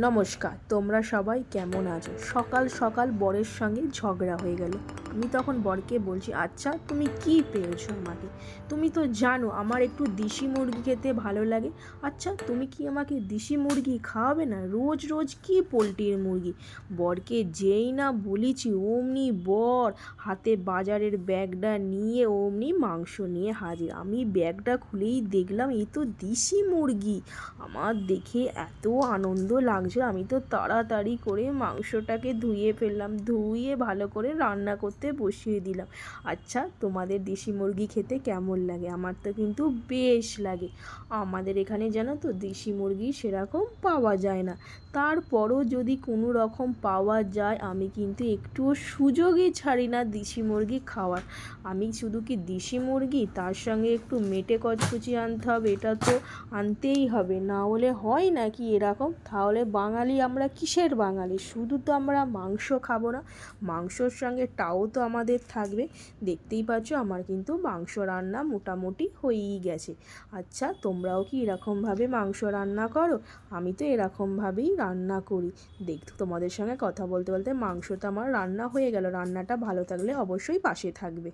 নমস্কার, তোমরা সবাই কেমন আছো? সকাল সকাল বরের সঙ্গে ঝগড়া হয়ে গেল। আমি তখন বরকে বলছি আচ্ছা তুমি কি পেয়েছ আমাকে? তুমি তো জানো, আমার একটু দেশি মুরগি খেতে ভালো লাগে। আচ্ছা তুমি কি আমাকে দেশি মুরগি খাওয়াবে না? রোজ রোজ কি পোলট্রির মুরগি? বরকে, যেই না বলেছি, অমনি বর হাতে বাজারের ব্যাগটা নিয়ে অমনি মাংস নিয়ে হাজির। আমি ব্যাগটা খুলেই দেখলাম, এই তো দেশি মুরগি। আমার দেখে এত আনন্দ লাগছিল আমি তো তাড়াতাড়ি করে মাংসটাকে ধুয়ে ফেললাম, ধুয়ে ভালো করে রান্না করতে বসিয়ে দিলাম। আচ্ছা তোমাদের দেশি মুরগি খেতে কেমন লাগে? আমার তো কিন্তু বেশ লাগে। আমাদের এখানে জানো তো, দেশি মুরগি সেরকম পাওয়া যায় না। তারপরও যদি কোনো রকম পাওয়া যায়, আমি কিন্তু একটুও সুযোগই ছাড়ি না দেশি মুরগি খাওয়ার। আমি শুধু কি দেশি মুরগি? তার সঙ্গে একটু মেটে কচকুচি আনতে হবে, এটা তো আনতেই হবে। না হলে হয় নাকি এরকম? তাহলে বাঙালি আমরা কিসের বাঙালি? শুধু তো আমরা মাংস খাব না, মাংসর সঙ্গে টাও তো আমাদের থাকবে। দেখতেই পাচ্ছ আমার কিন্তু মাংস রান্না মোটামুটি হয়েই গেছে। আচ্ছা তোমরাও কি এরকমভাবে মাংস রান্না করো? আমি তো এরকমভাবেই রান্না করি। দেখ তোমাদের সঙ্গে কথা বলতে বলতে মাংসটা আমার রান্না হয়ে গেল। রান্নাটা ভালো থাকলে অবশ্যই পাশে থাকবে।